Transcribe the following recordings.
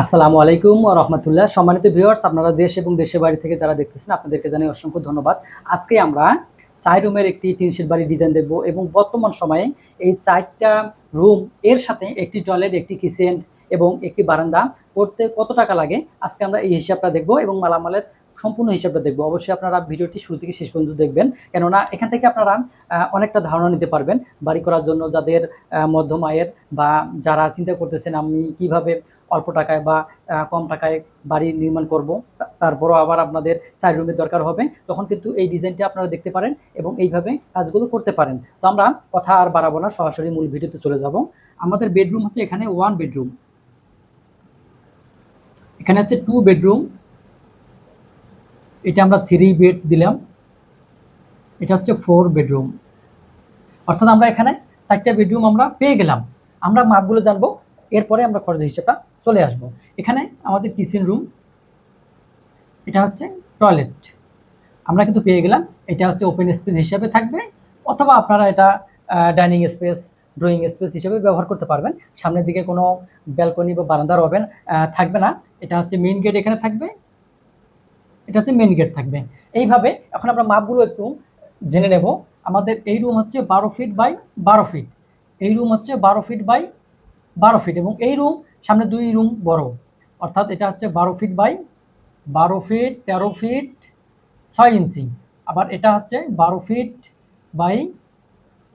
আসসালামু আলাইকুম রহমতুল্লাহ। সম্মানিত ভিউয়ার্স, আপনারা দেশ এবং দেশের বাড়ি থেকে যারা দেখতেছেন, আপনাদেরকে জানাই অসংখ্য ধন্যবাদ। আজকে আমরা চার রুমের একটি টিনশিট বাড়ির বাড়ি ডিজাইন দেখব এবং বর্তমান সময়ে এই চারটা রুম এর সাথে একটি টয়লেট একটি কিচেন এবং একটি বারান্দা করতে কত টাকা লাগে, আজকে আমরা এই হিসাবটা দেখব এবং মালামালের সম্পূর্ণ হিসাবটা দেখব। অবশ্যই আপনারা ভিডিওটি শুরু থেকে শেষ পর্যন্ত দেখবেন। কেননা এখান থেকে আপনারা অনেকটা ধারণা নিতে পারবেন বাড়ি করার জন্য যাদের মধ্যম আয়ের বা যারা চিন্তা করতেছেন আমি কীভাবে অল্প টাকায় বা কম টাকায় বাড়ি নির্মাণ করব তারপরও আবার আপনাদের চার রুমের দরকার হবে, তখন কিন্তু এই ডিজাইনটি আপনারা দেখতে পারেন এবং এইভাবে কাজগুলো করতে পারেন। তো আমরা কথা আর বাড়াবো না, সরাসরি মূল ভিডিওতে চলে যাব। আমাদের বেডরুম হচ্ছে এখানে ওয়ান বেডরুম এখানে হচ্ছে টু বেডরুম এটা আমরা থ্রি বেড দিলাম। এটা হচ্ছে ফোর বেডরুম অর্থাৎ আমরা এখানে চারটা বেডরুম আমরা পেয়ে গেলাম। আমরা মাপগুলো জানব, এরপরে আমরা খরচের হিসাবটা চলে আসব। এখানে আমাদের কিচেন রুম এটা হচ্ছে টয়লেট আমরা কিন্তু পেয়ে গেলাম, এটা হচ্ছে ওপেন স্পেস হিসাবে থাকবে, অথবা আপনারা এটা ডাইনিং স্পেস ড্রয়িং স্পেস হিসেবে ব্যবহার করতে পারবেন। সামনের দিকে কোনো ব্যালকনি বা বারান্দার ওভেন থাকবে না। এটা হচ্ছে মেইন গেট এখানে থাকবে। এটা হচ্ছে মেন গেট থাকবে। এইভাবে এখন আমরা মাপগুলো একটু জেনে নেব। আমাদের এই রুম হচ্ছে বারো ফিট বাই বারো ফিট এই রুম হচ্ছে বারো ফিট বাই বারো ফিট এবং এই রুম সামনে দুই রুম বড়। অর্থাৎ এটা হচ্ছে বারো ফিট বাই বারো ফিট তেরো ফিট ছয় ইঞ্চি আবার এটা হচ্ছে বারো ফিট বাই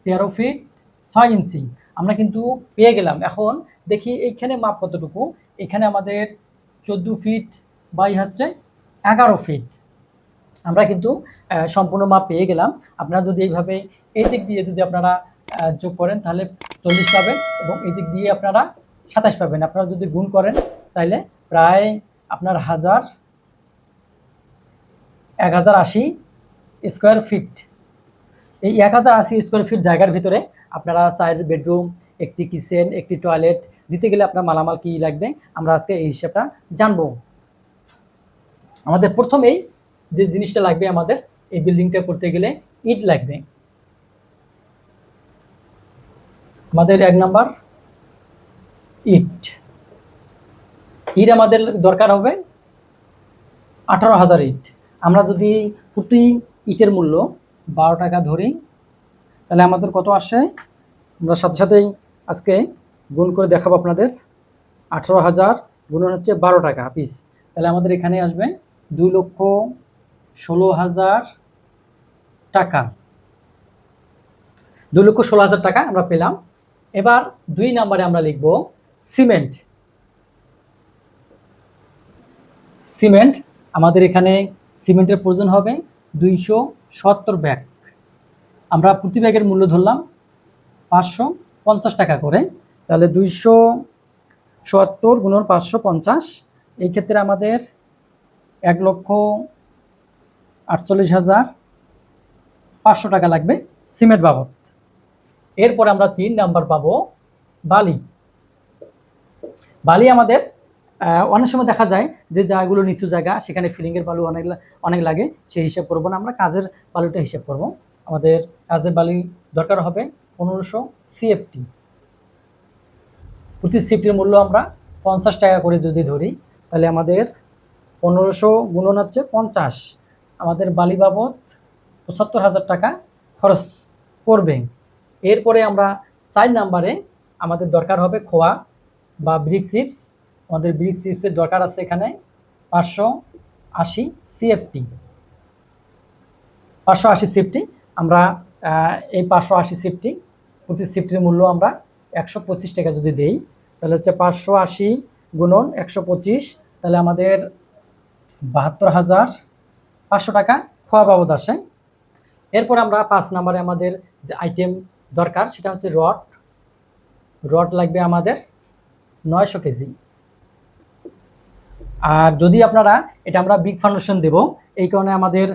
তেরো ফিট ছয় ইঞ্চি আমরা কিন্তু পেয়ে গেলাম। এখন দেখি এইখানে মাপ কতটুকু। এখানে আমাদের চোদ্দ ফিট বাই হচ্ছে এগারো ফিট আমরা কিন্তু সম্পূর্ণ মাপ পেয়ে গেলাম। আপনারা যদি এইভাবে এই দিক দিয়ে যদি আপনারা যোগ করেন, তাহলে চল্লিশ পাবেন এবং এই দিক দিয়ে আপনারা সাতাশ পাবেন। আপনারা যদি গুণ করেন, তাহলে প্রায় আপনার হাজার, এক হাজার আশি স্কোয়ার ফিট এই এক হাজার আশি স্কোয়ার ফিট জায়গার ভিতরে আপনারা সাইড বেডরুম একটি কিচেন একটি টয়লেট দিতে গেলে আপনার মালামাল কী লাগবে? আমরা আজকে এই হিসাবটা জানব। আমাদের প্রথমেই যে জিনিসটা লাগবে আমাদের, এই বিল্ডিংটা করতে গেলে ইট লাগবে। আমাদের এক নাম্বার, ইট। ইট আমাদের দরকার হবে আঠারো হাজার ইট। আমরা যদি প্রতি ইটের মূল্য বারো টাকা ধরি, তাহলে আমাদের কত আসে? আমরা সাথে সাথেই আজকে গুণ করে দেখাবো আপনাদের। আঠারো হাজার গুণন হচ্ছে বারো টাকা পিস তাহলে আমাদের এখানে আসবে দুই লক্ষ ষোলো হাজার টাকা। দুই লক্ষ ষোলো হাজার টাকা আমরা পেলাম। এবার দুই নাম্বারে আমরা লিখব সিমেন্ট। সিমেন্ট, আমাদের এখানে সিমেন্টের প্রয়োজন হবে দুইশো সত্তর ব্যাগ। আমরা প্রতি ব্যাগের মূল্য ধরলাম পাঁচশো পঞ্চাশ টাকা করে। তাহলে দুইশো সত্তর গুণন পাঁচশো পঞ্চাশ, এই ক্ষেত্রে আমাদের এক লক্ষ আটচল্লিশ হাজার পাঁচশো টাকা লাগবে সিমেন্ট বাবদ। এরপর আমরা তিন নাম্বার পাবো বালি। বালি আমাদের অনেক সময় দেখা যায় যে জায়গাগুলো নিচু জায়গা, সেখানে ফিলিংয়ের বালু অনেক অনেক লাগে, সেই হিসাব করব না। আমরা কাজের বালুটা হিসাব করব। আমাদের কাজের বালি দরকার হবে পনেরোশো সিএফটি। প্রতি সিফটির মূল্য আমরা পঞ্চাশ টাকা করে যদি ধরি, তাহলে আমাদের পনেরোশো গুণন হচ্ছে পঞ্চাশ। আমাদের বালি বাবদ পঁচাত্তর হাজার টাকা খরচ করবে এরপরে আমরা চার নাম্বারে আমাদের দরকার হবে খোয়া বা ব্রিক চিপস। আমাদের ব্রিক চিপসের দরকার আছে এখানে পাঁচশো আশি সিএফটি। পাঁচশো আশি সিফটি আমরা এই পাঁচশো আশি সিফটি প্রতি সিফটির মূল্য আমরা একশো পঁচিশ টাকা যদি দেই, তাহলে হচ্ছে পাঁচশো আশি গুণন একশো পঁচিশ, তাহলে আমাদের বাহাত্তর হাজার পাঁচশো টাকা খোয়া বাবদ আসে। এরপর আমরা পাঁচ নম্বরে আমাদের যে আইটেম দরকার, সেটা হচ্ছে রড। রড লাগবে আমাদের নয়শো কেজি। আর যদি আপনারা, এটা আমরা বিগ ফাউন্ডেশন দেব, এই কারণে আমাদের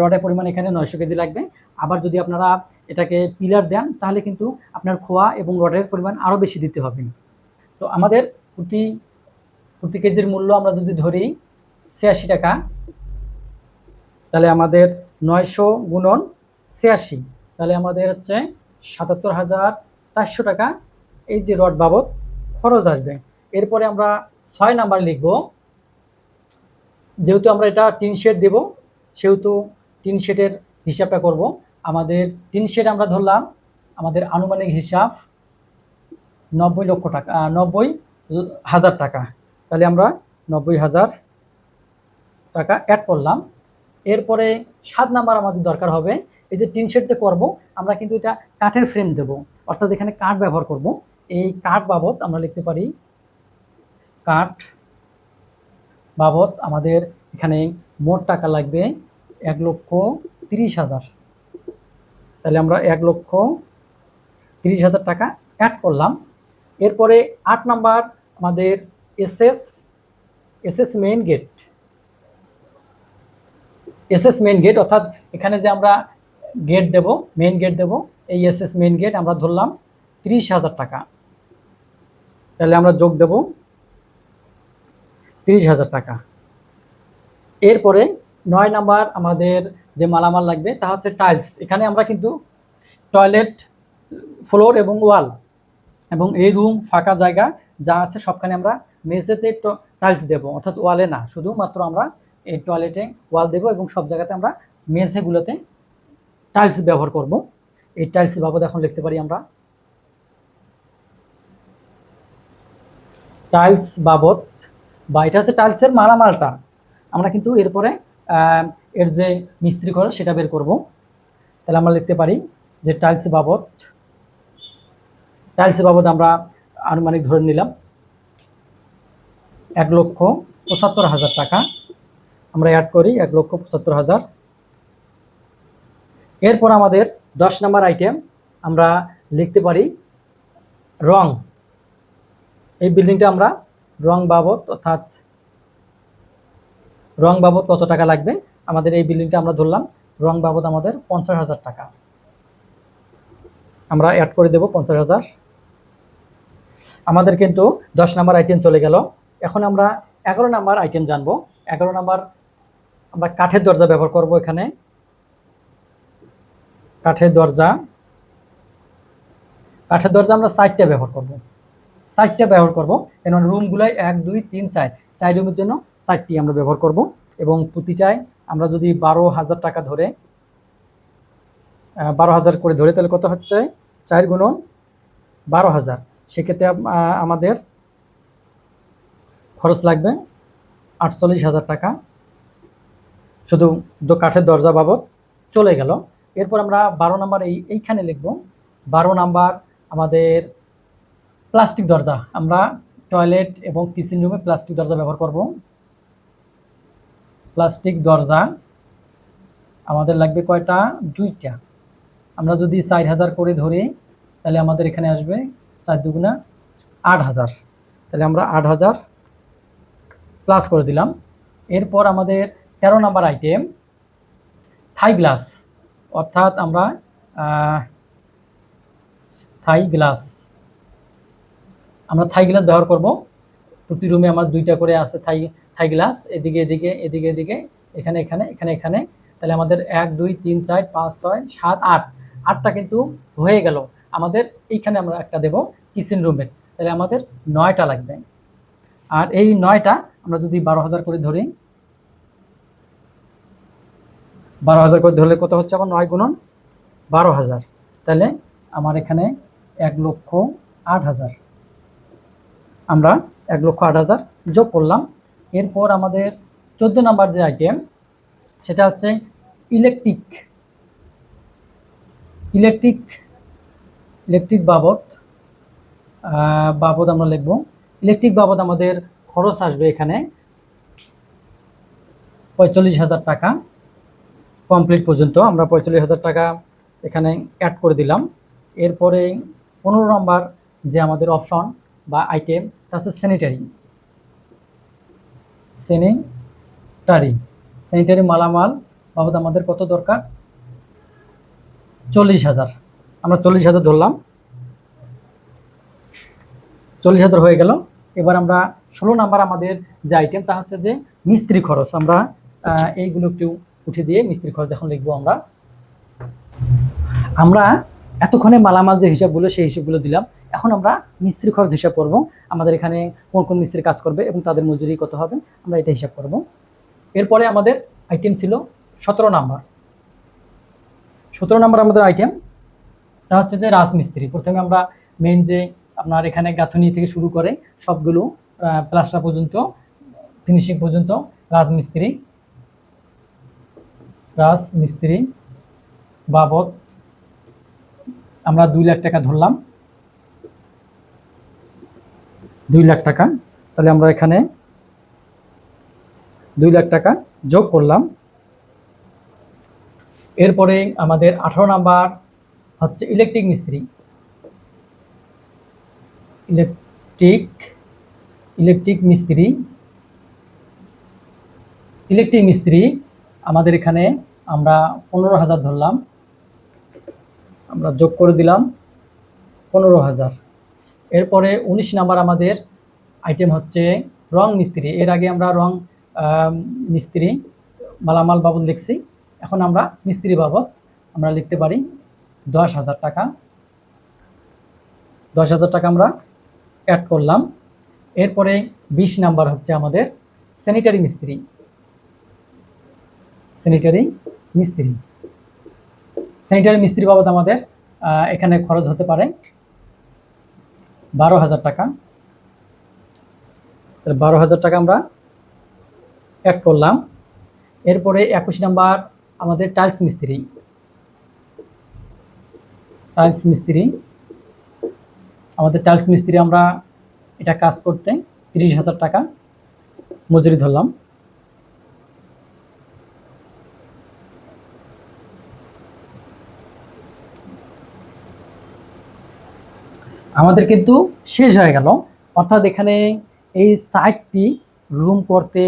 রডের পরিমাণ এখানে নয়শো কেজি লাগবে। আবার যদি আপনারা এটাকে পিলার দেন, তাহলে কিন্তু আপনার খোয়া এবং রডের পরিমাণ আরও বেশি দিতে হবে। তো আমাদের প্রতি প্রতি কেজির মূল্য আমরা যদি ধরি ছিয়াশি টাকা। তাহলে আমাদের নয়শো গুণন ছিয়াশি, তাহলে আমাদের হচ্ছে সাতাত্তর হাজার চারশো টাকা। এই যে রড বাবদ খরচ আসবে। এরপরে আমরা ছয় নাম্বার লিখব। যেহেতু আমরা এটা টিন শেড দেব, সেহেতু টিন শেডের হিসাবটা করব। আমাদের টিন শেড আমরা ধরলাম, আমাদের আনুমানিক হিসাব নব্বই লক্ষ টাকা নব্বই হাজার টাকা। তাহলে আমরা নব্বই হাজার টাকা অ্যাড করলাম। এরপরে সাত নাম্বার আমাদের দরকার হবে। এই যে টিন শেড যে করব, আমরা কিন্তু এটা কাঠের ফ্রেম দেব। অর্থাৎ এখানে কাঠ ব্যবহার করব। এই কাঠ বাবদ আমরা লিখতে পারি, কাঠ বাবদ আমাদের এখানে মোট টাকা লাগবে এক লক্ষ তিরিশ হাজার। তাহলে আমরা এক লক্ষ তিরিশ হাজার টাকা অ্যাড করলাম। এরপরে আট নাম্বার আমাদের SS SS main gate SS main gate অর্থাৎ এখানে যে আমরা গেট দেব মেইন গেট দেব, এই এসএস মেইন গেট আমরা ধরলাম তিরিশ হাজার টাকা। তাহলে আমরা যোগ দেব তিরিশ হাজার টাকা। এরপরে নয় নাম্বার আমাদের যে মালামাল লাগবে, তা হচ্ছে টাইলস এখানে আমরা কিন্তু টয়লেট ফ্লোর এবং ওয়াল এবং এই রুম ফাঁকা জায়গা যা আছে সবখানে আমরা মেঝেতে টাইলস দেবো। অর্থাৎ ওয়ালে না, শুধুমাত্র আমরা এই টয়লেটে ওয়াল দেবো এবং সব জায়গাতে আমরা মেঝেগুলোতে টাইলস ব্যবহার করব। এই টাইলস বাবদ এখন লিখতে পারি আমরা। টাইলস বাবদ, বা এটা হচ্ছে টাইলসের মালামালটা। আমরা কিন্তু এরপরে এর যে মিস্ত্রি করে সেটা বের করব। তাহলে আমরা লিখতে পারি যে টাইলস বাবদ টাইলস বাবদ আমরা আনুমানিক ধরে নিলাম এক লক্ষ পঁচাত্তর হাজার টাকা। আমরা অ্যাড করি এক লক্ষ পঁচাত্তর হাজার। এরপর আমাদের দশ নম্বর আইটেম আমরা লিখতে পারি রং। এই বিল্ডিংটা আমরা রং বাবদ অর্থাৎ রং বাবদ কত টাকা লাগবে? আমাদের এই বিল্ডিংটা আমরা ধরলাম রং বাবদ আমাদের পঞ্চাশ হাজার টাকা। আমরা অ্যাড করে দেব পঞ্চাশ হাজার। আমাদের কিন্তু দশ নাম্বার আইটেম চলে গেল। এখন আমরা এগারো নাম্বার আইটেম জানব। এগারো নাম্বার আমরা কাঠের দরজা ব্যবহার করব এখানে। কাঠের দরজা। কাঠের দরজা আমরা সাইডটা ব্যবহার করব। সাইডটা ব্যবহার করব। কেন রুমগুলাই এক, দুই, তিন, চার। চার রুমের জন্য সাইডটি আমরা ব্যবহার করব এবং প্রতিটায় আমরা যদি বারো হাজার টাকা ধরে বারো হাজার করে ধরে, তাহলে কত হচ্ছে? চার গুণন বারো হাজার। সেক্ষেত্রে আমাদের খরচ লাগবে আটচল্লিশ হাজার টাকা। শুধু কাঠের দরজা বাবদ চলে গেল। এরপর আমরা বারো নাম্বার এই এইখানে লিখব। বারো নাম্বার আমাদের প্লাস্টিক দরজা। আমরা টয়লেট এবং কিচেন রুমে প্লাস্টিক দরজা ব্যবহার করব। প্লাস্টিক দরজা আমাদের লাগবে কয়টা? দুইটা। আমরা যদি চার হাজার করে ধরি, তাহলে আমাদের এখানে আসবে চার দুগুণা আট হাজার। তাহলে আমরা আট হাজার প্লাস করে দিলাম। এরপর আমাদের তেরো নাম্বার আইটেম থাই গ্লাস অর্থাৎ আমরা থাই গ্লাস আমরা থাই গ্লাস ব্যবহার করব। প্রতি রুমে আমার দুইটা করে আছে থাই থাই গ্লাস এদিকে এদিকে এদিকে এদিকে, এখানে এখানে এখানে এখানে। তাহলে আমাদের এক, দুই, তিন, চার, পাঁচ, ছয়, সাত, আট। আটটা কিন্তু হয়ে গেল। আমাদের এইখানে আমরা একটা দেব কিচেন রুমের তাহলে আমাদের নয়টা লাগবে। আর এই নয়টা আমরা যদি বারো হাজার করে ধরি বারো হাজার করে ধরলে কত হচ্ছে আমার নয় গুণন বারো হাজার। তাহলে আমার এখানে এক লক্ষ আট হাজার। আমরা এক লক্ষ আট হাজার যোগ করলাম। এরপর আমাদের চোদ্দ নাম্বার যে আইটেম সেটা হচ্ছে ইলেকট্রিক ইলেকট্রিক ইলেকট্রিক বাবদ বাবদ আমরা লিখব। ইলেকট্রিক বাবদ আমাদের খরচ আসবে এখানে পঁয়তাল্লিশ হাজার টাকা। কমপ্লিট পর্যন্ত আমরা পঁয়তাল্লিশ হাজার টাকা এখানে অ্যাড করে দিলাম। এরপরে পনেরো নম্বর যে আমাদের অপশন বা আইটেম তা হচ্ছে স্যানিটারি স্যানিটারি স্যানিটারি মালামাল বাবদ আমাদের কত দরকার? চল্লিশ হাজার। আমরা চল্লিশ হাজার ধরলাম। চল্লিশ হাজার হয়ে গেল। এবার আমরা ষোলো নাম্বার আমাদের যে আইটেম তা হচ্ছে যে মিস্ত্রি খরচ। আমরা এইগুলো একটু উঠে দিয়ে মিস্ত্রি খরচ এখন লিখব আমরা। আমরা এতক্ষণে মালামাল যে হিসাবগুলো, সেই হিসাবগুলো দিলাম। এখন আমরা মিস্ত্রি খরচ হিসাব করব। আমাদের এখানে কোন কোন মিস্ত্রি কাজ করবে এবং তাদের মজুরি কত হবে, আমরা এটা হিসাব করব। এরপরে আমাদের আইটেম ছিল সতেরো নাম্বার। সতেরো নাম্বার আমাদের আইটেম তা হচ্ছে যে রাজমিস্ত্রি। প্রথমে আমরা মেন যে আপনার এখানে গাঁথনি থেকে শুরু করে সবগুলো প্লাস্টার পর্যন্ত ফিনিশিং পর্যন্ত রাজমিস্ত্রি। রাজমিস্ত্রি বাবদ আমরা দুই লাখ টাকা ধরলাম। দুই লাখ টাকা। তাহলে আমরা এখানে দুই লাখ টাকা যোগ করলাম। এরপরে আমাদের আঠারো নাম্বার হচ্ছে ইলেকট্রিক মিস্ত্রি। ইলেকট্রিক ইলেকট্রিক মিস্ত্রি। ইলেকট্রিক মিস্ত্রি আমাদের এখানে আমরা পনেরো হাজার ধরলাম। আমরা যোগ করে দিলাম পনেরো হাজার। এরপরে উনিশ নাম্বার আমাদের আইটেম হচ্ছে রং মিস্ত্রি। এর আগে আমরা রং মিস্ত্রি, মালামাল বাবদ লিখছি। এখন আমরা মিস্ত্রি বাবদ আমরা লিখতে পারি দশ হাজার টাকা। দশ হাজার টাকা আমরা অ্যাড করলাম। এরপরে বিশ নাম্বার হচ্ছে আমাদের স্যানিটারি মিস্ত্রি। স্যানিটারি মিস্ত্রি। স্যানিটারি মিস্ত্রি বাবদ আমাদের এখানে খরচ হতে পারে বারো হাজার টাকা। বারো হাজার টাকা আমরা অ্যাড করলাম। এরপরে একুশ নাম্বার আমাদের টাইলস মিস্ত্রি। টাইলস মিস্ত্রি। আমাদের টাইলস মিস্ত্রি আমরা এটা কাজ করতে তিরিশ হাজার টাকা মজুরি ধরলাম। আমাদের কিন্তু শেষ হয়ে গেল। অর্থাৎ এখানে এই সাইটটি রুম করতে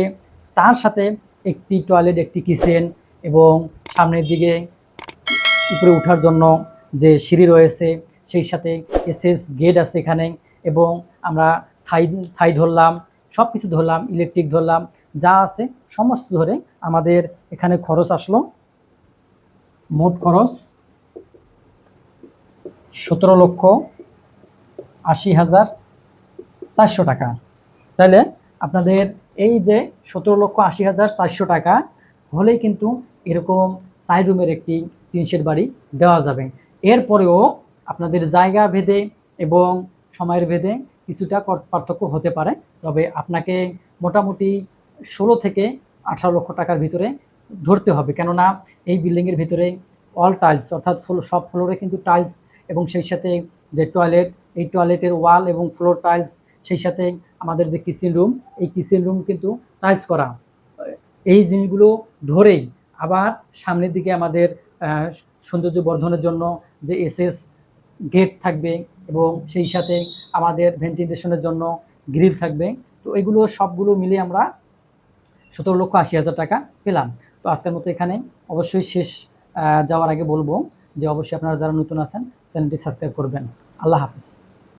তার সাথে একটি টয়লেট একটি কিচেন এবং সামনের দিকে উপরে ওঠার জন্য যে সিঁড়ি রয়েছে, সেই সাথে এসএস গেট আছে এখানে এবং আমরা থাই থাই ধরলাম সব কিছু ধরলাম ইলেকট্রিক ধরলাম, যা আছে সমস্ত ধরে আমাদের এখানে খরচ আসলো। মোট খরচ সতেরো লক্ষ আশি হাজার চারশো টাকা। তাহলে আপনাদের এই যে সতেরো লক্ষ আশি হাজার চারশো টাকা, হলেই কিন্তু এরকম সাইড রুমের একটি টিনশেড বাড়ি দেওয়া যাবে। এরপরেও আপনাদের জায়গা ভেদে এবং সময়ের ভেদে কিছুটা পার্থক্য হতে পারে। তবে আপনাকে মোটামুটি ষোলো থেকে আঠারো লক্ষ টাকার ভিতরে ধরতে হবে। কেননা এই বিল্ডিংয়ের ভিতরে অল টাইলস অর্থাৎ ফুল- সব ফ্লোরে কিন্তু টাইলস এবং সেই সাথে যে টয়লেট এই টয়লেটের ওয়াল এবং ফ্লোর টাইলস সেই সাথে আমাদের যে কিচেন রুম এই কিচেন রুম কিন্তু টাইলস করা। এই জিনিসগুলো ধরেই আবার সামনের দিকে আমাদের সৌন্দর্য বর্ধনের জন্য যে এসএস গেট থাকবে এবং সেই সাথে আমাদের ভেন্টিলেশনের জন্য গ্রিল থাকবে। তো এগুলো সবগুলো মিলে আমরা সতেরো লক্ষ আশি হাজার টাকা পেলাম। তো আজকের মতো এখানে অবশ্যই শেষ যাওয়ার আগে বলব যে অবশ্যই আপনারা যারা নতুন আছেন, চ্যানেলটি সাবস্ক্রাইব করবেন। আল্লাহ হাফিজ